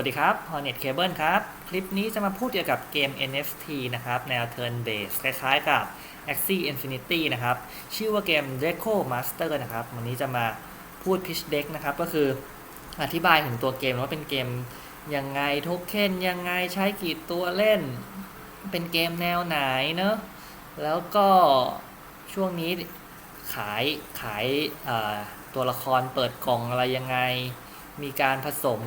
วัสดีครับ Hornet Cable ครับ คลิปนี้จะมาพูดเกี่ยวกับเกม NFT นะครับ แนว Turn Based คล้ายๆกับ Axie Infinity นะครับ ชื่อว่าเกม Deco Master นะครับ วันนี้จะมาพูด Pitch Deck นะครับ ก็คืออธิบายถึงตัวเกมว่าเป็นเกมยังไงโทเค็นยังไงใช้กี่ตัวเล่น เป็นเกมแนวไหนเนอะแล้วก็ช่วงนี้ขายขายตัวละครเปิดกล่องอะไรยังไง มีการผสม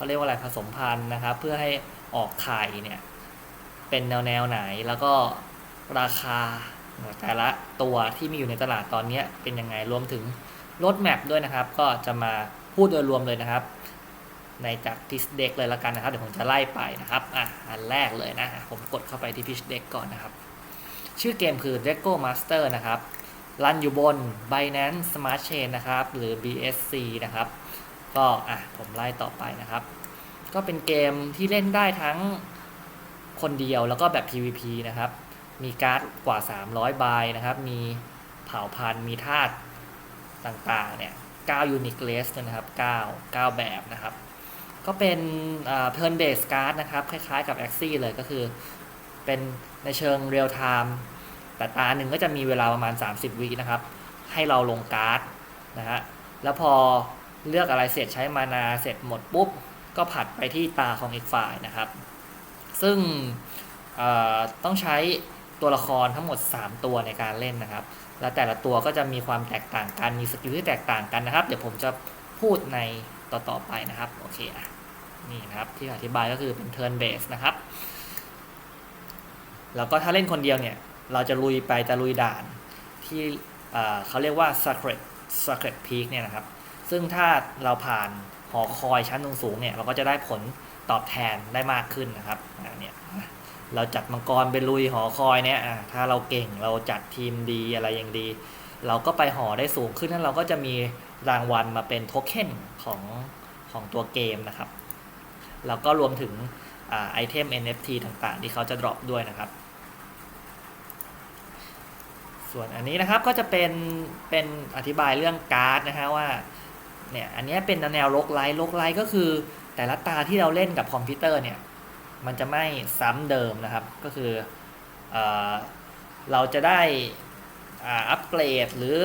เขาเรียกว่าอะไรผสมพันธุ์นะครับ เพื่อให้ออกไข่เนี่ยเป็นแนวแนวไหนแล้วก็ราคาแต่ละตัวที่มีอยู่ในตลาดตอนนี้เป็นยังไงรวมถึงรถแมพด้วยนะครับ ก็จะมาพูดโดยรวมเลยนะครับ ในจากพิชเด็กเลยละกันนะครับ เดี๋ยวผมจะไล่ไปนะครับอะอันแรกเลยนะ ผมกดเข้าไปที่พิชเด็กก่อนนะครับ ชื่อเกมคือ Deco Master นะครับรันอยู่บน Binance Smart Chain นะครับ หรือ BSC นะครับ ก็อะผมไล่ต่อไปนะครับ ก็เป็นเกมที่เล่นได้ทั้งคนเดียวแล้วก็แบบ PVP นะครับ มีการ์ดกว่า 300 ใบนะครับ มีเผ่าพันธุ์ มีธาตุต่างๆ เนี่ย9 unique list นะครับ 9 9 แบบนะครับ ก็เป็นเอ่อ turn based card นะครับ คล้ายๆกับ Axie เลยก็คือ เป็นในเชิง real time แต่ตาหนึ่งก็จะมีเวลาประมาณ 30 วินะครับ ให้เราลงการ์ดนะฮะ แล้วพอ เลือกอะไรเสร็จใช้มานาเสร็จหมดปุ๊บ ก็ผัดไปที่ตาของอีกฝ่ายนะครับ ซึ่งต้องใช้ตัวละครทั้งหมด 3 ตัวในการเล่นนะครับ และแต่ละตัวก็จะมีความแตกต่างกันมีสกิลที่แตกต่างกันนะครับ เดี๋ยวผมจะพูดในต่อๆไปนะครับโอเคอะนี่นะครับที่อธิบายก็คือเป็น turn base นะครับแล้วก็ถ้าเล่นคนเดียวเนี่ย เราจะลุยไปจะลุยด่านที่เขาเรียกว่า secret secret peak เนี่ยนะครับ ซึ่งถ้าเราผ่านหอคอยชั้นสูงๆเนี่ยเราก็จะได้ผลตอบแทนได้มากขึ้นนะครับเนี่ยเราจัดมังกรไปลุยหอคอยเนี่ยถ้าเราเก่งเราจัดทีมดีอะไรอย่างดี เราก็ไปหอได้สูงขึ้นแล้วเราก็จะมีรางวัลมาเป็นโทเค็นของของตัวเกมนะครับ แล้วก็รวมถึงอไอเทม NFT ต่างๆ ที่เขาจะดรอปด้วยนะครับ ส่วนอันนี้นะครับก็จะเป็นเป็นอธิบายเรื่องการ์ดนะฮะว่า เนี่ยอันนี้เป็นแนวลกไลท์ลกไลท์ก็คือ แต่ละตาที่เราเล่นกับคอมพิวเตอร์เนี่ยมันจะไม่ซ้ำเดิมนะครับ ก็คือเอเราจะได้อัปเกรดหรือ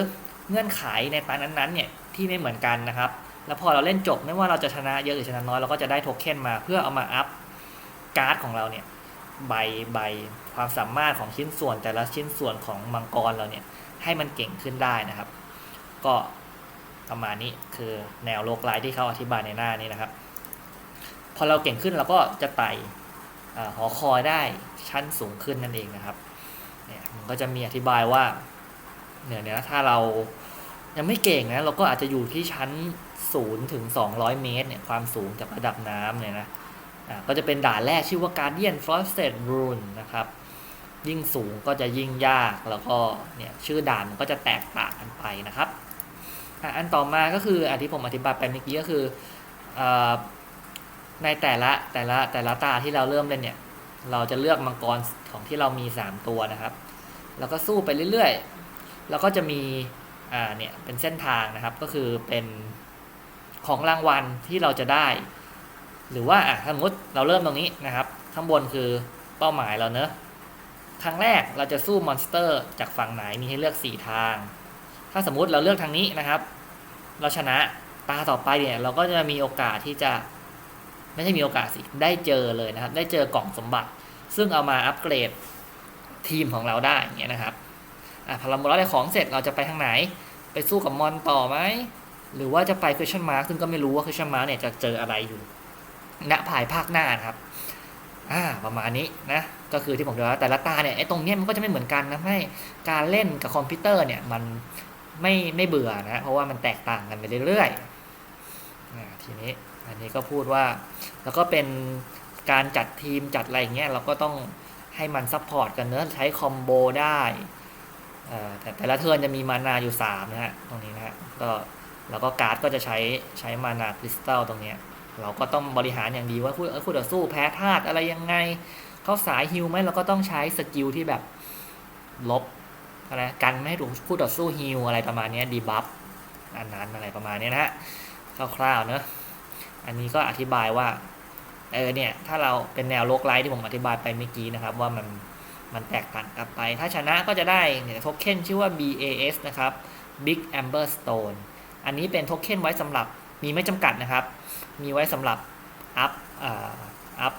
เงื่อนไขในตานั้นๆเนี่ยที่ไม่เหมือนกันนะครับ แล้วพอเราเล่นจบไม่ว่าเราจะชนะเยอะหรือชนะน้อยเราก็จะได้โทเค็นมาเพื่อเอามาอัพการ์ดของเราเนี่ยใบใบความสามารถของชิ้นส่วนแต่ละชิ้นส่วนของมังกรเราเนี่ยให้มันเก่งขึ้นได้นะครับ ก็ ประมาณนี้คือแนวโลกไลท์ที่เขาอธิบายในหน้านี้นะครับ พอเราเก่งขึ้นเราก็จะไต่หอคอยได้ชั้นสูงขึ้นนั่นเองนะครับเนี่ยมันก็จะมีอธิบายว่าเนี่ยเนี่ยถ้าเรายังไม่เก่งนะเราก็อาจจะอยู่ที่ชั้น0ถึง200 เมตรเนี่ยความสูงจากระดับน้ำเนี่ยนะก็จะเป็นด่านแรกชื่อว่า Guardian Frosted Rune นะครับยิ่งสูงก็จะยิ่งยากแล้วก็เนี่ยชื่อด่านมันก็จะแตกต่างกันไปนะครับ อันต่อมาก็คืออันที่ผมอธิบายไปเมื่อกี้ก็คืออในแต่ละแต่ละแต่ละตาที่เราเริ่มเล่นเนี่ย เราจะเลือกมังกรของที่เรามี 3 ตัวนะครับ แล้วก็สู้ไปเรื่อยๆ แล้วก็จะมีอ่าเนี่ยเป็นเส้นทางนะครับก็คือเป็นของรางวัลที่เราจะได้ หรือว่าอะสมมติเราเริ่มตรงนี้นะครับ ข้างบนคือเป้าหมายเราเนอะครั้งแรกเราจะสู้มอนสเตอร์จากฝั่งไหนมีให้เลือก 4 ทาง ถ้าสมมุติเราเลือกทางนี้นะครับ เราชนะตาต่อไปเนี่ยเราก็จะมีโอกาสที่จะ ไม่ใช่มีโอกาสสิได้เจอเลยนะครับ ได้เจอกล่องสมบัติ ซึ่งเอามาอัปเกรดทีมของเราได้อย่างเงี้ยนะครับอะพอเราได้ของเสร็จเราจะไปทางไหน ไปสู้กับมอนต่อไหมหรือว่าจะไป question mark ซึ่งก็ไม่รู้ว่า question mark เนี่ยจะเจออะไรอยู่ณภายภาคหน้านะครับอ่าประมาณนี้นะก็คือที่ผมบอกว่าแต่ละตาเนี่ยไอ้ตรงเนี้ยมันก็จะไม่เหมือนกันนะให้การเล่นกับคอมพิวเตอร์เนี่ยมัน ไม่ไม่เบื่อนะเพราะว่ามันแตกต่างกันไปเรื่อยๆทีนี้อันนี้ก็พูดว่า แล้วก็เป็นการจัดทีมจัดอะไรอย่างเงี้ยเราก็ต้องให้มันซัพพอร์ตกันเนอะใช้คอมโบได้แต่แต่ละเทิร์นจะมีมานาอยู่ 3 นะฮะ ตรงนี้นะฮะก็แล้วก็การ์ดก็จะใช้ใช้มานาคริสตัลตรงเนี้ยเราก็ต้องบริหารอย่างดีว่าคู่คู่ต่อสู้แพ้ธาตุอะไรยังไง เขาสายฮิวไหมเราก็ต้องใช้สกิลที่แบบลบ อะไรกันไม่ให้ถูกคู่ต่อสู้ฮิวอะไรประมาณนี้ดีบัฟอันนั้นอะไรประมาณนี้นะฮะคร่าวๆเนอะอันนี้ก็อธิบายว่าเออเนี่ยถ้าเราเป็นแนวโลกไลท์ที่ผมอธิบายไปเมื่อกี้นะครับ ว่ามันมันแตกต่างกันไป ถ้าชนะก็จะได้เนี่ยโทเค็นชื่อว่า BAS นะครับ Big Amber Stone อันนี้เป็นโทเค็นไว้สำหรับมีไม่จำกัดนะครับ มีไว้สำหรับอัพอัพ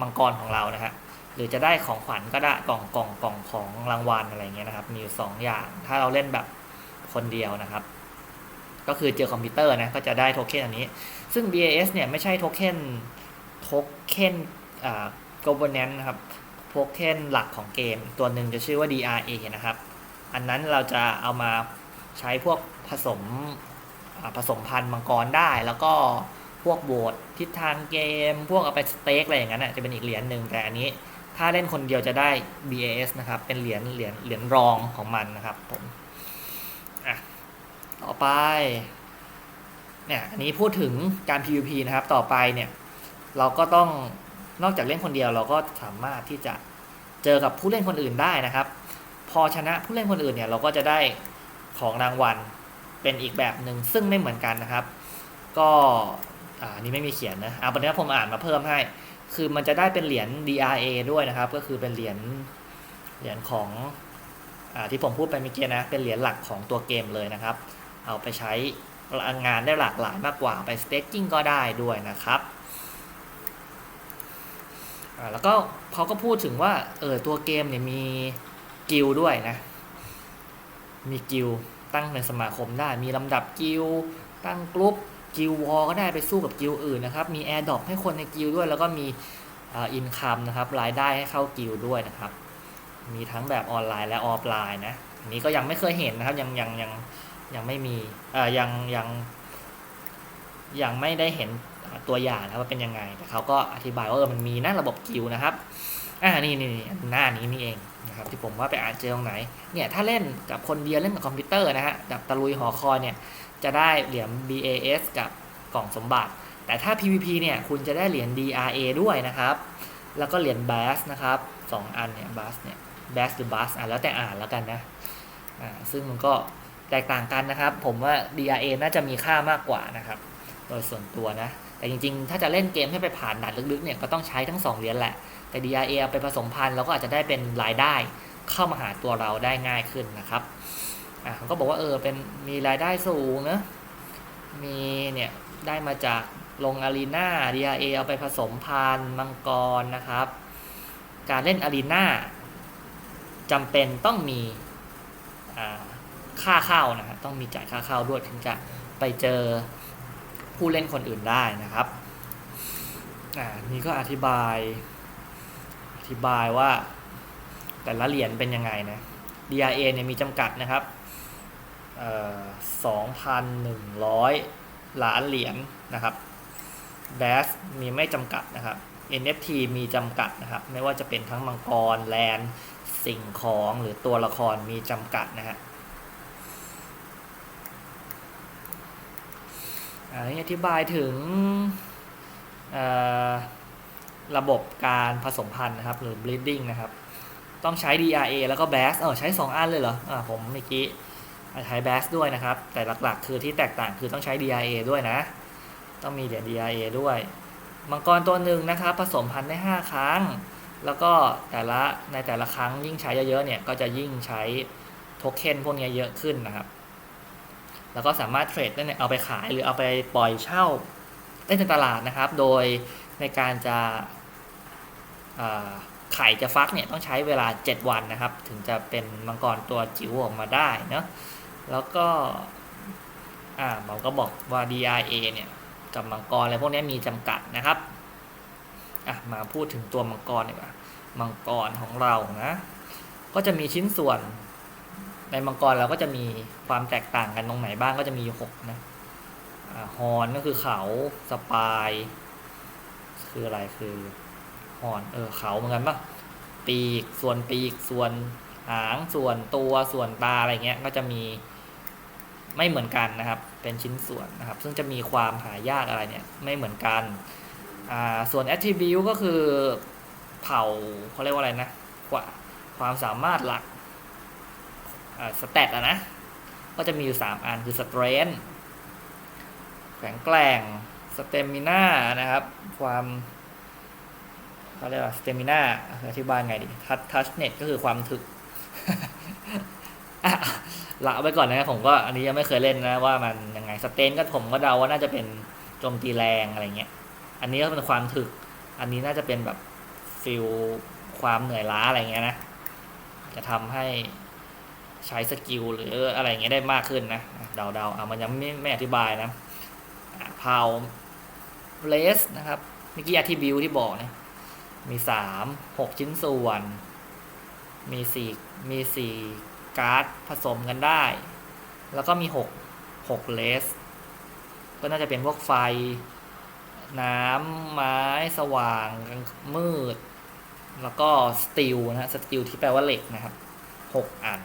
มังกรของเรานะฮะ หรือจะได้ของขวัญก็ได้กล่องกล่องกล่องของรางวัลอะไรเงี้ยนะครับ มีอยู่สองอย่าง ถ้าเราเล่นแบบคนเดียวนะครับ ก็คือเจอคอมพิวเตอร์นะก็จะได้โทเค็นอันนี้ ซึ่ง BAS เนี่ยไม่ใช่โทเค็นโทเค็นอ่า governance นะครับโทเค็นหลักของเกม ตัวหนึ่งจะชื่อว่า DRA นะครับ อันนั้นเราจะเอามาใช้พวกผสมผสมพันธุ์มังกรได้แล้วก็พวกโบสทิศทางเกม พวกเอาไปสเต็กอะไรอย่างนั้นจะเป็นอีกเหรียญหนึ่งแต่อันนี้ ถ้าเล่นคนเดียวจะได้ BAS นะครับ เป็นเหรียญเหรียญเหรียญรองของมันนะครับผมอะต่อไปเนี่ยอันนี้พูดถึงการ PVP นะครับ ต่อไปเนี่ยเราก็ต้องนอกจากเล่นคนเดียวเราก็สามารถที่จะเจอกับผู้เล่นคนอื่นได้นะครับ พอชนะผู้เล่นคนอื่นเนี่ยเราก็จะได้ของรางวัลเป็นอีกแบบหนึ่งซึ่งไม่เหมือนกันนะครับ ก็อ่านี่ไม่มีเขียนนะเอาเป็นว่าผมอ่านมาเพิ่มให้ คือมันจะได้เป็นเหรียญ DRA ด้วยนะครับ ก็คือเป็นเหรียญเหรียญของอที่ผมพูดไปเมื่อกี้นะ เป็นเหรียญหลักของตัวเกมเลยนะครับ เอาไปใช้งานได้หลากหลายมากกว่าไปสเต็กกิ้งก็ได้ด้วยนะครับแล้วก็เขาก็พูดถึงว่าเออตัวเกมเนี่ยมีกิลด์ด้วยนะ มีกิลด์ตั้งในสมาคมได้ มีลำดับกิลด์ตั้งกลุ่ม กิลวอลก็ได้ไปสู้กับกิลอื่นนะครับ มีแอร์ดรอปให้คนในกิลด้วย แล้วก็มีอินคัมนะครับรายได้ให้เข้ากิลด้วยนะครับ มีทั้งแบบออนไลน์และออฟไลน์นะอันนี้ก็ยังไม่เคยเห็นนะครับ ยังยังยังยังไม่มีเอ่อยังยังยังไม่ได้เห็นตัวอย่างนะว่าเป็นยังไงแต่เขาก็อธิบายว่าเออมันมีนะระบบกิลนะครับอ่านี่นี่นี่หน้านี้นี่เอง นะครับที่ผมว่าไปอ่านเจอตรงไหนเนี่ยถ้าเล่นกับคนเดียวเล่นกับคอมพิวเตอร์นะฮะแบบตะลุยหอคอยเนี่ยจะได้เหรียญ BAS กับกล่องสมบัติ แต่ถ้า PVP เนี่ยคุณจะได้เหรียญ DRA ด้วยนะครับ แล้วก็เหรียญ BAS นะครับสองอันเนี่ย BAS เนี่ย BAS หรือ BAS อะแล้วแต่อ่านแล้วกันนะอ่าซึ่งมันก็แตกต่างกันนะครับ ผมว่า DRA น่าจะมีค่ามากกว่านะครับ โดยส่วนตัวนะ แต่จริงๆ ถ้าจะเล่นเกมให้ไปผ่านด่านลึกๆเนี่ยก็ต้องใช้ทั้ง 2 เหรียญแหละ แต่ DRA ไปผสมพันธุ์เราก็อาจจะได้เป็นรายได้เข้ามาหาตัวเราได้ง่ายขึ้นนะครับอะเขาก็บอกว่าเออเป็นมีรายได้สูงนะมีเนี่ยได้มาจากลงอารีนา DRA เอาไปผสมพันธุ์มังกรนะครับ การเล่นอารีนาจำเป็นต้องมีค่าเข้านะฮะต้องมีจ่ายค่าเข้าด้วยถึงจะไปเจอ ผู้เล่นคนอื่นได้นะครับอ่านี่ก็อธิบาย อธิบายว่าแต่ละเหรียญเป็นยังไงนะ DRA เนี่ยมีจำกัดนะครับสองพันหนึ่งร้อยล้านเหรียญนะครับ b a s มีไม่จำกัดนะครับ NFT มีจำกัดนะครับ ไม่ว่าจะเป็นทั้งมังกร แลนสิ่งของหรือตัวละครมีจำกัดนะฮะ นี้อธิบายถึงระบบการผสมพันธุ์นะครับ หรือ breeding นะครับ ต้องใช้ DRA แล้วก็ BAS เออใช้ 2 อันเลยเหรออ่าผมเมื่อกี้ใช้ BAS ด้วยนะครับ แต่หลักๆ คือที่แตกต่างคือต้องใช้ DRA ด้วยนะ ต้องมีเดี๋ยว DRA ด้วยมังกรตัวหนึ่งนะครับ ผสมพันธุ์ได้ 5 ครั้ง แล้วก็แต่ละในแต่ละครั้งยิ่งใช้เยอะๆเนี่ยก็จะยิ่งใช้โทเค็นพวกนี้เยอะขึ้นนะครับ แล้วก็สามารถเทรดได้เอาไปขายหรือเอาไปปล่อยเช่าได้ในตลาดนะครับ โดยในการจะไข่จะฟักเนี่ยต้องใช้เวลา 7 วันนะครับ ถึงจะเป็นมังกรตัวจิ๋วออกมาได้เนาะแล้วก็อ่าผมก็บอกว่า DRA เนี่ยกับมังกรอะไรพวกนี้มีจำกัดนะครับอะมาพูดถึงตัวมังกรดีกว่ามังกรของเรานะก็จะมีชิ้นส่วน ในมังกรเราก็จะมีความแตกต่างกันตรงไหนบ้างก็จะมีหกนะฮอนก็คือเขาสปาย คืออะไรคือหอนเออเขาเหมือนกันปะปีกส่วนปีกส่วนหางส่วนตัวส่วนตาอะไรเงี้ยก็จะมีไม่เหมือนกันนะครับ เป็นชิ้นส่วนนะครับ ซึ่งจะมีความหายากอะไรเนี่ยไม่เหมือนกันอ่าส่วน attribute ก็คือเผ่าเขาเรียกว่าอะไรนะความสามารถหลัก สเตตอะนะ ก็จะมีอยู่ 3 อันคือ strength แข็งแกร่งสเตมิน่านะครับ ความเขาเรียกว่าสเตมิน่าอธิบายไงดีทัชทัชเน็ตก็คือความถึกละไว้ก่อนนะครับผมก็อันนี้ยังไม่เคยเล่นนะ ว่ามันยังไงสเตนก็ผมก็เดาว่าน่าจะเป็นโจมตีแรงอะไรเงี้ย อันนี้ก็เป็นความถึก อันนี้น่าจะเป็นแบบฟิลความเหนื่อยล้าอะไรเงี้ยนะ จะทำให้ ใช้สกิลหรืออะไรเงี้ยได้มากขึ้นนะเดาเดาๆอะมันยังไม่ไม่อธิบายนะพาวเลสนะครับเมื่อกี้อธิบิวที่บอกเนี่ยมีสามหกชิ้นส่วน มีสี่มีสี่การ์ดผสมกันได้ แล้วก็มีหกหกเลส ก็น่าจะเป็นพวกไฟ น้ำไม้สว่างมืด แล้วก็สตีลนะสตีลที่แปลว่าเหล็กนะครับหกอัน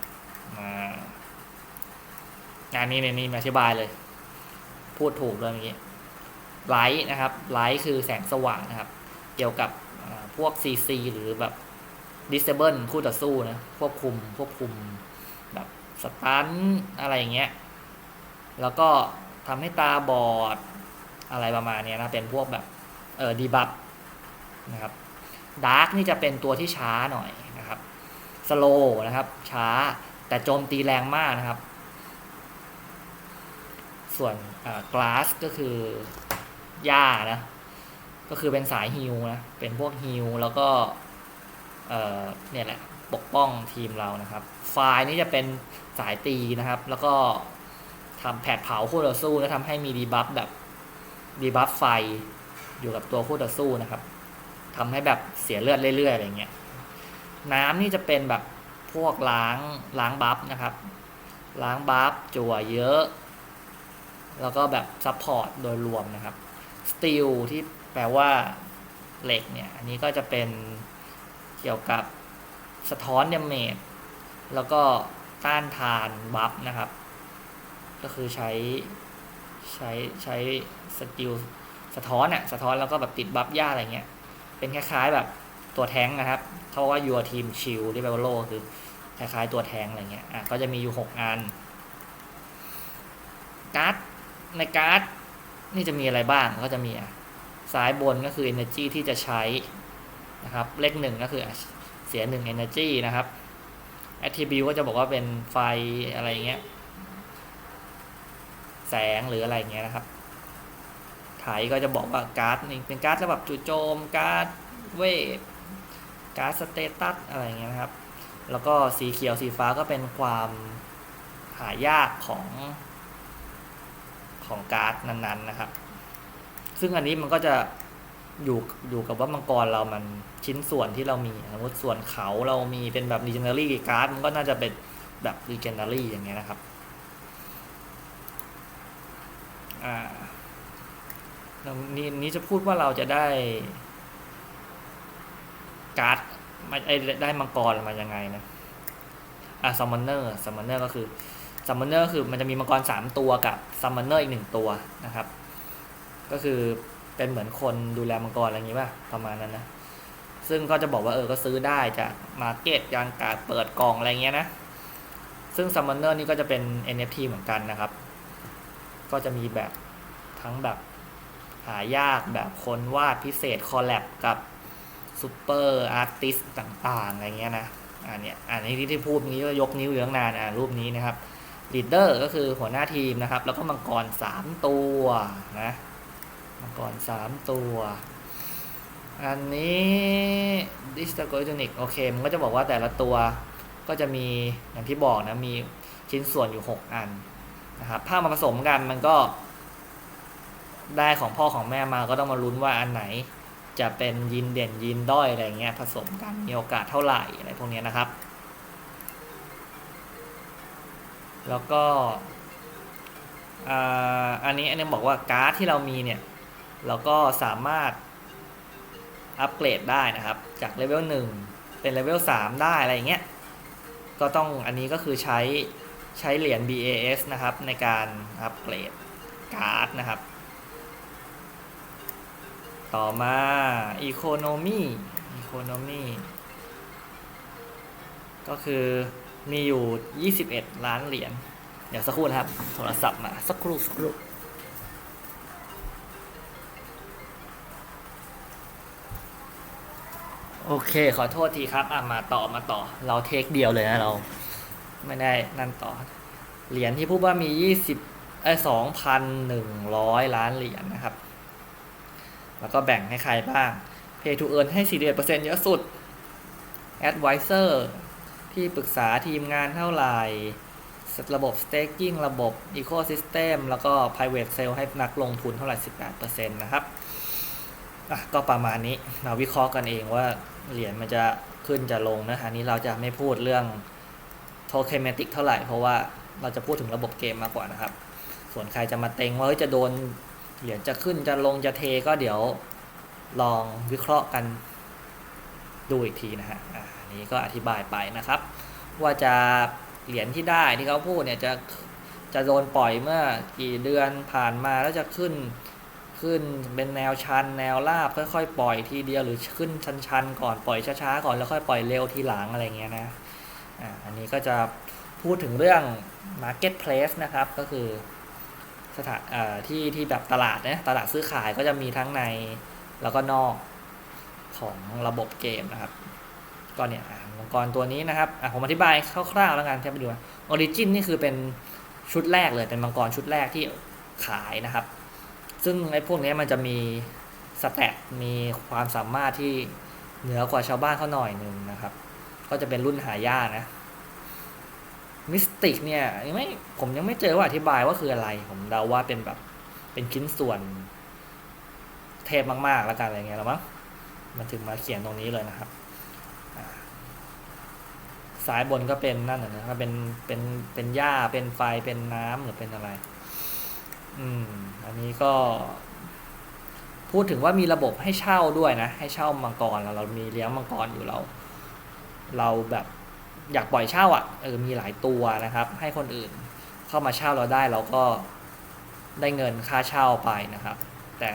งานนี้ในนี้มาอธิบายเลย พูดถูกเลยเมื่อกี้ไลท์นะครับไลท์คือแสงสว่างนะครับ เกี่ยวกับพวก CC หรือแบบ disable คู่ต่อสู้นะควบคุมควบคุมแบบสตันอะไรอย่างเงี้ย แล้วก็ทำให้ตาบอดอะไรประมาณนี้นะ เป็นพวกแบบเออดีบัฟนะครับดาร์กนี่จะเป็นตัวที่ช้าหน่อยนะครับสโลนะครับช้า แต่โจมตีแรงมากนะครับ ส่วนกลาสก็คือหญ้านะ ก็คือเป็นสายฮิลนะ เป็นพวกฮิลแล้วก็เอ่อเนี่ยแหละปกป้องทีมเรานะครับ ไฟล์นี้จะเป็นสายตีนะครับ แล้วก็ทำแผดเผาคู่ต่อสู้แล้วทำให้มีดีบัฟแบบดีบัฟไฟอยู่กับตัวคู่ต่อสู้นะครับทำให้แบบเสียเลือดเรื่อยๆอะไรเงี้ย น้ำนี่จะเป็นแบบ พวกล้างล้างบัฟนะครับ ล้างบัฟจั่วเยอะ แล้วก็แบบซัพพอร์ตโดยรวมนะครับสตีลที่แปลว่าเหล็กเนี่ย อันนี้ก็จะเป็นเกี่ยวกับสะท้อนเดเมจแล้วก็ต้านทานบัฟนะครับ ก็คือใช้ใช้ใช้สกิลสะท้อนอะสะท้อนแล้วก็แบบติดบัฟย่าอะไรเงี้ย เป็นคล้ายๆแบบตัวแท้งนะครับ เขาว่า your team shield ที่แปลว่าโล่คือคล้ายๆตัวแทงอะไรเงี้ยอะก็จะมีอยู่หกอันการ์ดในการ์ดนี่จะมีอะไรบ้างก็จะมีอะซ้ายบนก็คือ energy ที่จะใช้นะครับเลขหนึ่งก็คือเสียหนึ่ง energy นะครับ attribute ก็จะบอกว่าเป็นไฟอะไรเงี้ยแสงหรืออะไรเงี้ยนะครับไถก็จะบอกว่าการ์ดนี่เป็นการ์ดระบบจู่โจมการ์ดเวท การ์ดสเตตัสอะไรเงี้ยนะครับ แล้วก็สีเขียวสีฟ้าก็เป็นความหายากของของการ์ดนั้นๆนะครับ ซึ่งอันนี้มันก็จะอยู่อยู่กับว่ามังกรเรามันชิ้นส่วนที่เรามีสมมติส่วนเขาเรามีเป็นแบบ legendary การ์ดมันก็น่าจะเป็นแบบ legendary อย่างเงี้ยนะครับอ่านี่นี้จะพูดว่าเราจะได้ การ์ดไอ้ได้มังกรมายังไงนะอะซัมมอนเนอร์ซัมมอนเนอร์ก็คือซัมมอนเนอร์ก็คือมันจะมีมังกรสามตัวกับซัมมอนเนอร์อีกหนึ่งตัวนะครับ ก็คือเป็นเหมือนคนดูแลมังกรอะไรอย่างงี้ป่ะประมาณนั้นนะซึ่งก็จะบอกว่าเออก็ซื้อได้จากมาร์เก็ตยางการเปิดกล่องอะไรเงี้ยนะ ซึ่งซัมมอนเนอร์นี่ก็จะเป็น NFT เหมือนกันนะครับ ก็จะมีแบบทั้งแบบหายากแบบคนวาดพิเศษคอลแลบกับ ซูเปอร์อาร์ติสต่างๆอะไรเงี้ยนะอันเนี้ยอันนี้ที่ที่พูดเมื่อกี้ก็ยกนิ้วอยู่ตั้งนานอ่ารูปนี้นะครับลีดเดอร์ก็คือหัวหน้าทีมนะครับ แล้วก็มังกรสามตัวนะมังกรสามตัว อันนี้ดิสต g o จูนิกโอเคมันก็จะบอกว่าแต่ละตัวก็จะมีอย่างที่บอกนะ มีชิ้นส่วนอยู่ 6 อันนะครับถ้ามาผสมกันมันก็ ได้ของพ่อของแม่มาก็ต้องมาลุ้นว่าอันไหน จะเป็นยินเด่นยินด้อยอะไรเงี้ยผสมกันมีโอกาสเท่าไหร่อะไรพวกเนี้ยนะครับ แล้วก็อันนี้อันนี้บอกว่าการ์ดที่เรามีเนี่ยเราก็สามารถอัปเกรดได้นะครับ จากเลเวล1เป็นเลเวล3ได้อะไรอย่างเงี้ยก็ต้องอันนี้ก็คือใช้ใช้เหรียญ BAS นะครับในการอัปเกรดการ์ดนะครับ ต่อมาอีโคโนมีอีโคโนมีก็คือมีอยู่ 21 ล้านเหรียญ เดี๋ยวสักครู่นะครับ โทรศัพท์มา สักครู่สักครู่โอเค ขอโทษทีครับ อะ มาต่อมาต่อ เราเทคเดียวเลยนะเรา ไม่ได้นั่นต่อ เหรียญที่พูดว่ามี 20เอ้สองพันหนึ่งร้อยล้านเหรียญนะครับ แล้วก็แบ่งให้ใครบ้าง Pay to Earn ให้ 41%เยอะสุด Advisor ที่ปรึกษาทีมงานเท่าไหร่ ระบบ staking ระบบ ecosystem แล้วก็ private sale ให้นักลงทุนเท่าไหร่ 18%นะครับอะก็ประมาณนี้เราวิเคราะห์กันเองว่าเหรียญมันจะขึ้นจะลงนะอันนี้เราจะไม่พูดเรื่อง tokenmatic เท่าไหร่เพราะว่าเราจะพูดถึงระบบเกมมากกว่านะครับ ส่วนใครจะมาเต็งว่าจะโดน เหรียญจะขึ้นจะลงจะเทก็เดี๋ยวลองวิเคราะห์กันดูอีกทีนะฮะอันนี้ก็อธิบายไปนะครับ ว่าจะเหรียญที่ได้ที่เขาพูดเนี่ยจะจะโดนปล่อยเมื่อกี่เดือนผ่านมาแล้วจะขึ้นขึ้นเป็นแนวชันแนวราบค่อยๆปล่อยทีเดียวหรือขึ้นชันๆก่อนปล่อยช้าๆก่อนแล้วค่อยปล่อยเร็วทีหลังอะไรเงี้ยนะอ่าอันนี้ก็จะพูดถึงเรื่อง marketplace นะครับก็คือ สถานที่ที่แบบตลาดนะตลาดซื้อขายก็จะมีทั้งในแล้วก็นอกของระบบเกมนะครับก็เนี่ยอะมังกรตัวนี้นะครับผมอธิบายคร่าวๆแล้วกันแค่ไปดูออริจินนี่คือเป็นชุดแรกเลยเป็นมังกรชุดแรกที่ขายนะครับ ซึ่งไอ้พวกนี้มันจะมีสแตทมีความสามารถที่เหนือกว่าชาวบ้านเขาหน่อยหนึ่งนะครับ ก็จะเป็นรุ่นหายากนะ มิสติกเนี่ยยังไม่ผมยังไม่เจอว่าอธิบายว่าคืออะไร ผมเดาว่าเป็นแบบเป็นชิ้นส่วน เทพมากๆแล้วกันอะไรเงี้ยแล้วมั้งมันถึงมาเขียนตรงนี้เลยนะครับอ่าซ้ายบนก็เป็นนั่นนะครับเป็นเป็นเป็นหญ้าเป็นไฟเป็นน้ำหรือเป็นอะไร อืม อันนี้ก็ พูดถึงว่ามีระบบให้เช่าด้วยนะ ให้เช่ามังกรแล้วเรามีเลี้ยงมังกรอยู่เรา เราแบบ อยากปล่อยเช่าอะ่ะเออมีหลายตัวนะครับ ให้คนอื่นเข้ามาเช่าเราได้เราก็ได้เงินค่าเช่าไปนะครับ แต่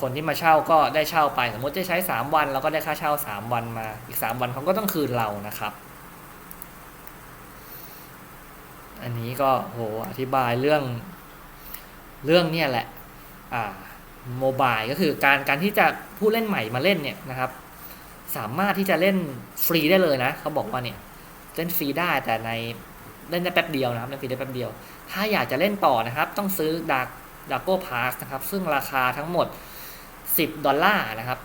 คนที่มาเช่าก็ได้เช่าไป สมมติจะใช้สามวันเราก็ได้ค่าเช่าสามวันมา อีกสามวันเขาก็ต้องคืนเรานะครับ อันนี้ก็โหอธิบายเรื่องเรื่องเนี่ยแหละ อ่าโมบายก็คือการการที่จะผู้เล่นใหม่มาเล่นเนี่ยนะครับ สามารถที่จะเล่นฟรีได้เลยนะเขาบอกว่าเนี่ยเล่นฟรีได้แต่ในเล่นได้แป๊บเดียวนะครับเล่นฟรีได้แป๊บเดียว ถ้าอยากจะเล่นต่อนะครับ ต้องซื้อดักดักโก้พาสนะครับ ซึ่งราคาทั้งหมด 10 ดอลลาร์นะครับ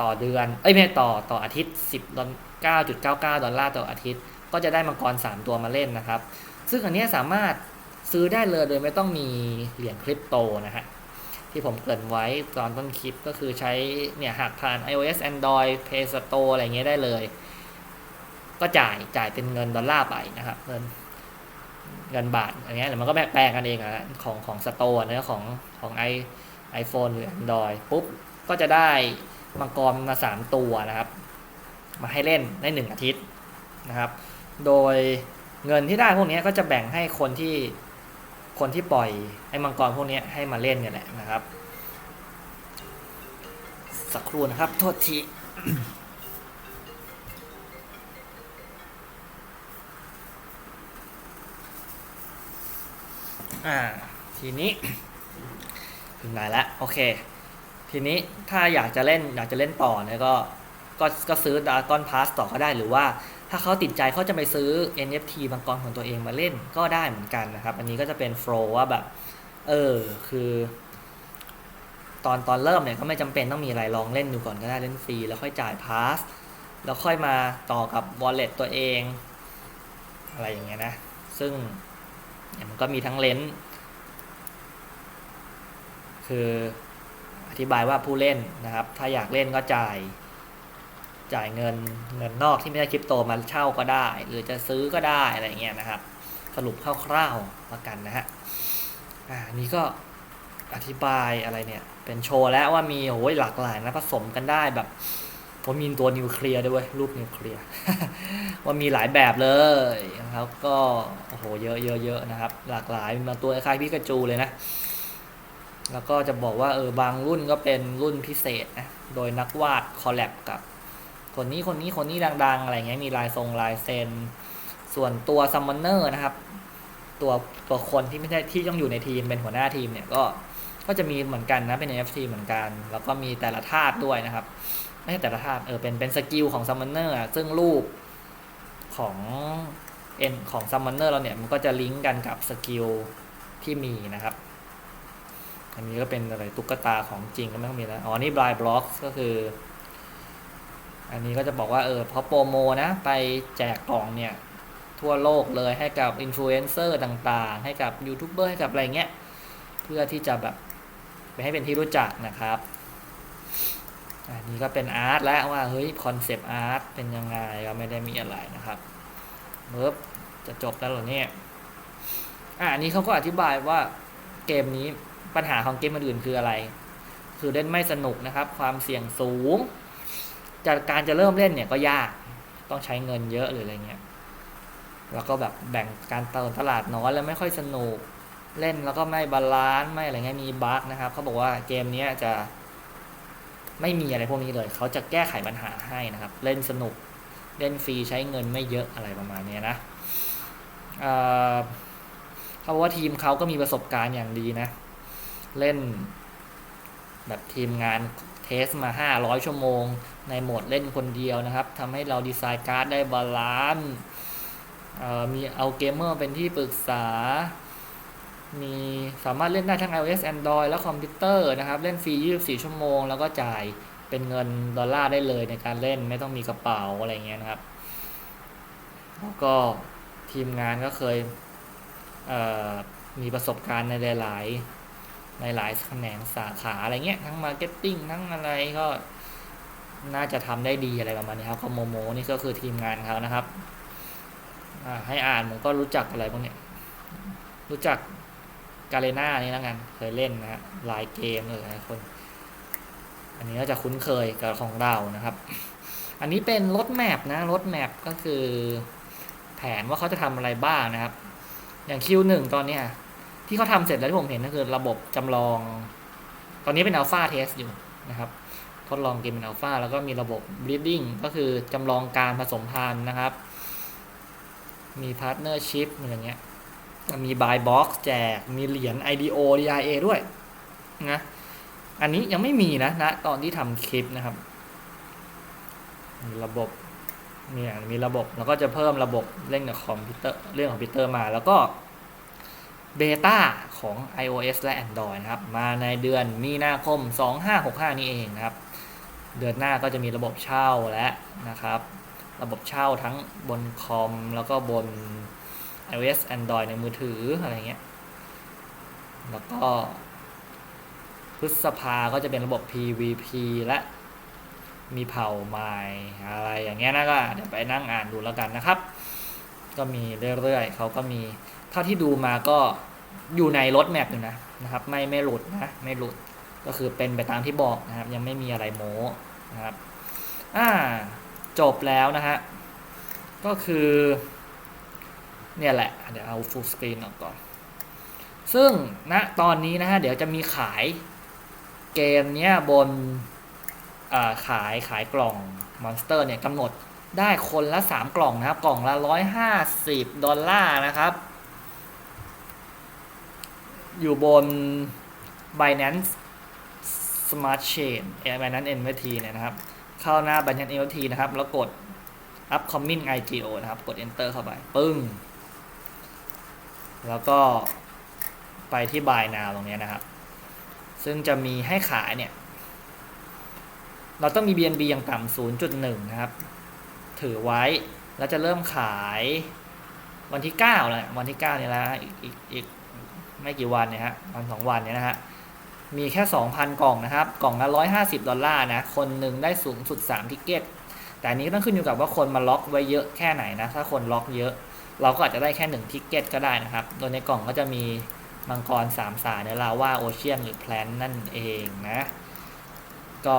ต่อเดือนเอ้ยไม่ต่อต่ออาทิตย์ 10ดอล9.99 ดอลลาร์ต่ออาทิตย์ ก็จะได้มังกร 3 ตัวมาเล่นนะครับ ซึ่งอันนี้สามารถซื้อได้เลยโดยไม่ต้องมีเหรียญคริปโตนะฮะ ที่ผมเกริ่นไว้ตอนต้นคลิปก็คือใช้เนี่ยหักผ่าน iOS Android Play Store อะไรเงี้ยได้เลย ก็จ่ายจ่ายเป็นเงินดอลลาร์ไปนะครับเงินเงินบาทอย่างเงี้ยเดี๋ยวมันก็แปลงกันเองอะของของสโตร์นะของของไอไอโฟนหรือ Android ปุ๊บ ก็จะได้มังกรมาสามตัวนะครับ มาให้เล่นได้หนึ่งอาทิตย์นะครับ โดยเงินที่ได้พวกนี้ก็จะแบ่งให้คนที่ คนที่ปล่อยไอ้มังกรพวกนี้ให้มาเล่นเนี่ยแหละนะครับ สักครู่นะครับ โทษทีอ่าทีนี้ถึงไหนละโอเค ทีนี้ถ้าอยากจะเล่นอยากจะเล่นต่อเนี่ยก็ก็ก็ซื้อดาก้อนพาสต่อก็ได้หรือว่า ถ้าเขาติดใจเขาจะไปซื้อ NFT มังกรของตัวเองมาเล่นก็ได้เหมือนกันนะครับ อันนี้ก็จะเป็นโฟล์ว่าแบบ เออ คือ ตอนตอนเริ่มเนี่ยก็ไม่จำเป็นต้องมีอะไรลองเล่นดูก่อนก็ได้เล่นฟรี แล้วค่อยจ่ายพาสแล้วค่อยมาต่อกับ wallet ตัวเอง อะไรอย่างเงี้ยนะ ซึ่งมันก็มีทั้งเลนคืออธิบายว่าผู้เล่นนะครับ ถ้าอยากเล่นก็จ่าย จ่ายเงินเงินนอกที่ไม่ใช่คริปโตมาเช่าก็ได้ หรือจะซื้อก็ได้อะไรเงี้ยนะครับ สรุปคร่าวๆแล้วกันนะฮะอ่านี่ก็อธิบายอะไรเนี่ย เป็นโชว์แล้วว่ามีโอ้ยหลากหลายนะผสมกันได้แบบผมมีตัวนิวเคลียร์ด้วยรูปนิวเคลียร์ว่ามีหลายแบบเลยนะครับก็โอ้โหเยอะเยอะเยอะนะครับ หลากหลายมีมาตัวคล้ายพิกาจูเลยนะ แล้วก็จะบอกว่าเออบางรุ่นก็เป็นรุ่นพิเศษนะโดยนักวาดคอลแลบกับ คนนี้คนนี้คนนี้ดัง ๆ อะไรเงี้ยมีลายทรงลายเซ็น ส่วนตัวซัมมอนเนอร์นะครับ ตัวตัวคนที่ไม่ใช่ที่ต้องอยู่ในทีมเป็นหัวหน้าทีมเนี่ยก็ก็จะมีเหมือนกันนะเป็น NFT เหมือนกัน แล้วก็มีแต่ละธาตุด้วยนะครับ ไม่ใช่แต่ละธาตุเออเป็นเป็นสกิลของซัมมอนเนอร์ซึ่งรูปของเอ็นของซัมมอนเนอร์เราเนี่ยมันก็จะลิงก์กันกับสกิลที่มีนะครับ อันนี้ก็เป็นอะไรตุ๊กตาของจริงก็ไม่ต้องมีแล้ว อ๋อ นี่บลายบล็อกก็คือ อันนี้ก็จะบอกว่าเออพอโปรโมนะ ไปแจกกล่องเนี่ย ทั่วโลกเลยให้กับอินฟลูเอนเซอร์ต่างๆ ให้กับยูทูบเบอร์ให้กับอะไรเงี้ย เพื่อที่จะแบบไปให้เป็นที่รู้จักนะครับ อันนี้ก็เป็นอาร์ตแล้วว่าเฮ้ยคอนเซปต์อาร์ตเป็นยังไงก็ไม่ได้มีอะไรนะครับเมื่อจะจบแล้วหรอเนี่ยอ่าอันนี้เขาก็อธิบายว่าเกมนี้ปัญหาของเกมอื่นคืออะไร คือเล่นไม่สนุกนะครับ ความเสี่ยงสูง จากการจะเริ่มเล่นเนี่ยก็ยากต้องใช้เงินเยอะหรืออะไรเงี้ยแล้วก็แบบแบ่งการเติมตลาดน้อยแล้วไม่ค่อยสนุกเล่นแล้วก็ไม่บาลานซ์ไม่อะไรเงี้ยมีบั๊กนะครับเขาบอกว่าเกมนี้จะ ไม่มีอะไรพวกนี้เลย เขาจะแก้ไขปัญหาให้นะครับ เล่นสนุกเล่นฟรีใช้เงินไม่เยอะอะไรประมาณนี้นะเขาบอกว่าทีมเขาก็มีประสบการณ์อย่างดีนะ เล่น แบบทีมงานเทสมา 500 ชั่วโมง ในโหมดเล่นคนเดียวนะครับทำให้เราดีไซน์การ์ดได้บาลานซ์มีเอาเกมเมอร์เป็นที่ปรึกษา มีสามารถเล่นได้ทั้ง iOS Android และคอมพิวเตอร์นะครับ เล่นฟรี 24 ชั่วโมง แล้วก็จ่ายเป็นเงินดอลลาร์ได้เลยในการเล่นไม่ต้องมีกระเป๋าอะไรเงี้ยนะครับ แล้วก็ทีมงานก็เคยเมีประสบการณ์ในหลาย ๆ หลายแขนงสาขาอะไรเงี้ยทั้งมาร์เก็ตติ้งทั้งอะไรก็น่าจะทำได้ดีอะไรประมาณนี้ครับคอมโมโมนี่ก็คือทีมงานเขานะครับให้อ่านผมก็รู้จักอะไรพวกเนี้ยรู้จักกาเลน่านี่แล้วกันเคยเล่นนะฮะลายเกมเลยนะคน อันนี้ก็จะคุ้นเคยกับของเรานะครับ อันนี้เป็นรถแมพนะรถแมพก็คือ แผนว่าเขาจะทำอะไรบ้างนะครับ อย่าง Q1 ตอนเนี้ย ที่เขาทำเสร็จแล้วที่ผมเห็นก็คือระบบจำลอง ตอนนี้เป็นอัลฟาเทสอยู่นะครับ ทดลองเกมเป็นอัลฟาแล้วก็มีระบบ breeding ก็คือจำลองการผสมพันธุ์นะครับ มีพาร์ทเนอร์ชิพอะไรเงี้ย มี buy box แจก มีเหรียญ IDO DIA ด้วยนะ อันนี้ยังไม่มีนะนะตอนที่ทำคลิปนะครับ มีระบบเนี่ยมีระบบแล้วก็จะเพิ่มระบบเล่นกับคอมพิวเตอร์เรื่องคอมพิวเตอร์มาแล้วก็ เบต้าของ iOS และ Android นะครับ มาในเดือนมีนาคม 2565 นี้เองนะครับ เดือนหน้าก็จะมีระบบเช่าและนะครับ ระบบเช่าทั้งบนคอม แล้วก็บน iOS Android ในมือถืออะไรเงี้ย แล้วก็พฤษภาก็จะเป็นระบบ PVP และมีเผ่าใหม่อะไรอย่างเงี้ยนะก็เดี๋ยวไปนั่งอ่านดูแล้วกันนะครับ ก็มีเรื่อยๆเขาก็มี เท่าที่ดูมาก็อยู่ในรถแมพอยู่นะนะครับ ไม่ไม่หลุดนะไม่หลุดก็คือเป็นไปตามที่บอกนะครับ ยังไม่มีอะไรโม้นะครับอ่าจบแล้วนะฮะก็คือ เนี่ยแหละ เดี๋ยวเอา full screen ออกก่อน ซึ่งณนะตอนนี้นะฮะ เดี๋ยวจะมีขายเกมเนี้ยบนขายขายกล่อง Monster เนี่ยกำหนดได้คนละ 3 กล่องนะครับ กล่องละ 150 ดอลลาร์นะครับ อยู่บน Binance Smart Chain Binance NFT เนี่ยนะครับ เข้าหน้า Binance NFT นะครับ แล้วกด upcoming IGO นะครับ กด enter เข้าไป ปึ้ง แล้วก็ไปที่ buy now ตรงนี้นะครับ ซึ่งจะมีให้ขายเนี่ย เราต้องมี BNB อย่างต่ำ0.1 นะครับ ถือไว้ แล้วจะเริ่มขายวันที่ 9 และวันที่ 9 นี่แล้วอีกอีกอีก ไม่กี่วันเนี่ยฮะวันสองวันเนี่ยนะฮะมีแค่ 2,000 กล่องนะครับ กล่องละ 150 ดอลลาร์นะ คนหนึ่งได้สูงสุด 3 ทิกเก็ต แต่นนี้ต้องขึ้นอยู่กับว่าคนมาล็อกไว้เยอะแค่ไหนนะ ถ้าคนล็อกเยอะ เราก็อาจจะได้แค่ 1 ทิกเก็ตก็ได้นะครับ โดยในกล่องก็จะมีมังกร 3 สายเนลาว่าโอเชียนหรือแพลนนั่นเองนะ ก็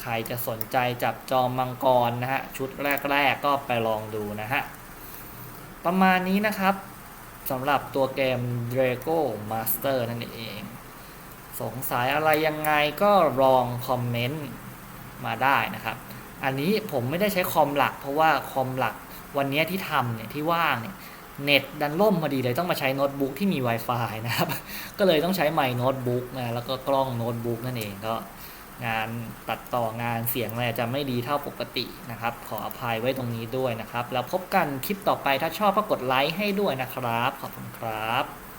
ใครจะสนใจจับจองมังกรนะฮะ ชุดแรก ๆ ก็ไปลองดูนะฮะ ประมาณนี้นะครับ สำหรับตัวเกม Drago Master นั่นเอง สงสัยอะไรยังไงก็ลองคอมเมนต์มาได้นะครับ อันนี้ผมไม่ได้ใช้คอมหลัก เพราะว่าคอมหลักวันนี้ที่ทำเนี่ยที่ว่างเนี่ยเน็ตดันล่มพอดีเลยต้องมาใช้โน้ตบุ๊กที่มี Wi-Fi นะครับ ก็เลยต้องใช้ไมค์โน้ตบุ๊กนะแล้วก็กล้องโน้ตบุ๊กนั่นเองก็ งานตัดต่องานเสียงอะไรจะไม่ดีเท่าปกตินะครับ ขออภัยไว้ตรงนี้ด้วยนะครับ แล้วพบกันคลิปต่อไปถ้าชอบก็กดไลค์ให้ด้วยนะครับ ขอบคุณครับ